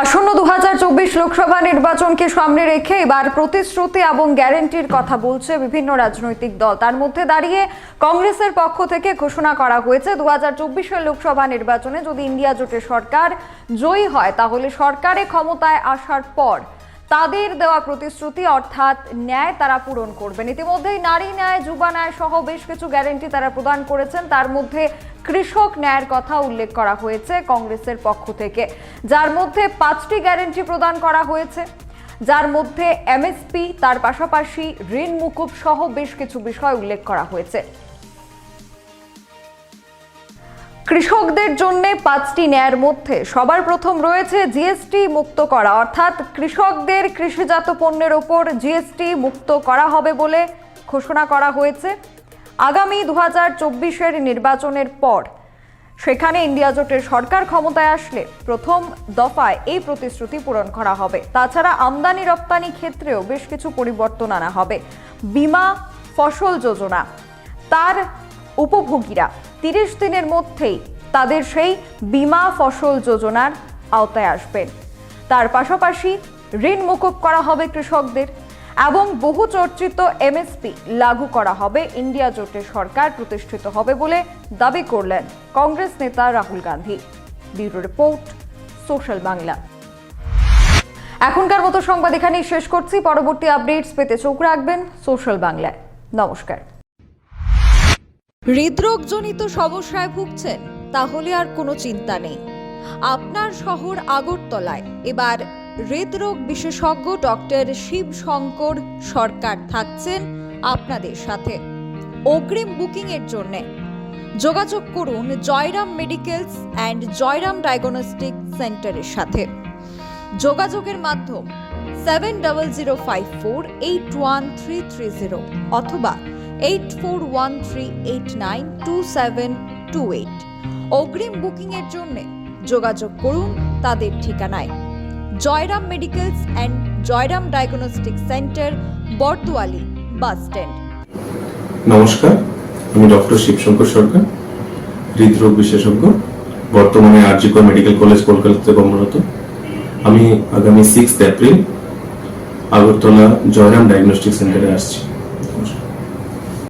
আসন্ন দু হাজার চব্বিশ লোকসভা নির্বাচনকে সামনে রেখে এবার প্রতিশ্রুতি এবং গ্যারেন্টির কথা বলছে বিভিন্ন রাজনৈতিক দল। তার মধ্যে দাঁড়িয়ে কংগ্রেসের পক্ষ থেকে ঘোষণা করা হয়েছে দু হাজার লোকসভা নির্বাচনে যদি ইন্ডিয়া জোটের সরকার জয়ী হয়, তাহলে সরকারে ক্ষমতায় আসার পর তাদের দেওয়া প্রতিশ্রুতি অর্থাৎ ন্যায় তারা পূরণ করবেন। ইতিমধ্যেই নারী ন্যায়, যুবা ন্যায় সহ বেশ কিছু গ্যারেন্টি তারা প্রদান করেছেন। তার মধ্যে কৃষক ন্যায়ের কথা উল্লেখ করা হয়েছে কংগ্রেসের পক্ষ থেকে। যার মধ্যে পাঁচটি গ্যারেন্টি প্রদান করা হয়েছে। যার মধ্যে এমএসপি, তার পাশাপাশি ঋণ, মুকুব সহ বেশ কিছু বিষয় উল্লেখ করা হয়েছে। কৃষকদের জন্য পাঁচটি ন্যায়ের মধ্যে সবার প্রথম রয়েছে জিএসটি মুক্ত করা। অর্থাৎ কৃষকদের কৃষিজাত পণ্যের ওপর জিএসটি মুক্ত করা হবে বলে ঘোষণা করা হয়েছে। আগামী দু হাজার চব্বিশের নির্বাচনের পর সেখানে ইন্ডিয়া জোটের সরকার ক্ষমতায় আসলে প্রথম দফায় এই প্রতিশ্রুতি পূরণ করা হবে। তাছাড়া আমদানি রপ্তানি ক্ষেত্রেও বেশ কিছু পরিবর্তন আনা হবে। বিমা, ফসল যোজনা, তার উপভোগীরা তিরিশ দিনের মধ্যেই তাদের সেই বিমা, ফসল যোজনার আওতায় আসবেন। তার পাশাপাশি ঋণ মুকুব করা হবে কৃষকদের। এবং বহু চর্চিত এমএসপি লাগু করা হবে। ইন্ডিয়া জোটের সরকার প্রতিষ্ঠিত হবে বলে দাবি করলেন কংগ্রেস নেতা Rahul Gandhi. Bureau report, social Bangla. এখনকার মতো সংবাদ এখানেই শেষ করছি। পরবর্তী আপডেটস পেতে চোখ রাখবেন সোশ্যাল বাংলায়। নমস্কার। হৃদরোগজনিত সমস্যায় ভুগছেন, তাহলে আর কোনো চিন্তা নেই। আপনার শহর আগরতলায়। এবার হৃদরোগ বিশেষজ্ঞ ডক্টর শিব শঙ্কর সরকার থাকছেন আপনাদের সাথে। অগ্রিম বুকিং এর জন্য যোগাযোগ করুন Jayram medicals and Jayram diagnostic সেন্টারের সাথে। যোগাযোগের মাধ্যম seven double zero five four eight one three three zero অথবা eight four one three eight nine two seven two eight. অগ্রিম বুকিংয়ের জন্য যোগাযোগ করুন তাদের ঠিকানায়। Jayram medicals and Jayram diagnostic centre বর্তুয়ালি bus stand. নমস্কার, আমি ডক্টর শিবশঙ্কর সরকার, হৃদরোগ বিশেষজ্ঞ, বর্তমানে আরজিকর মেডিকেল কলেজ, কলকাতাতে কর্মরত। আমি আগামী six April Agartala Jayram diagnostic সেন্টারে আসছি।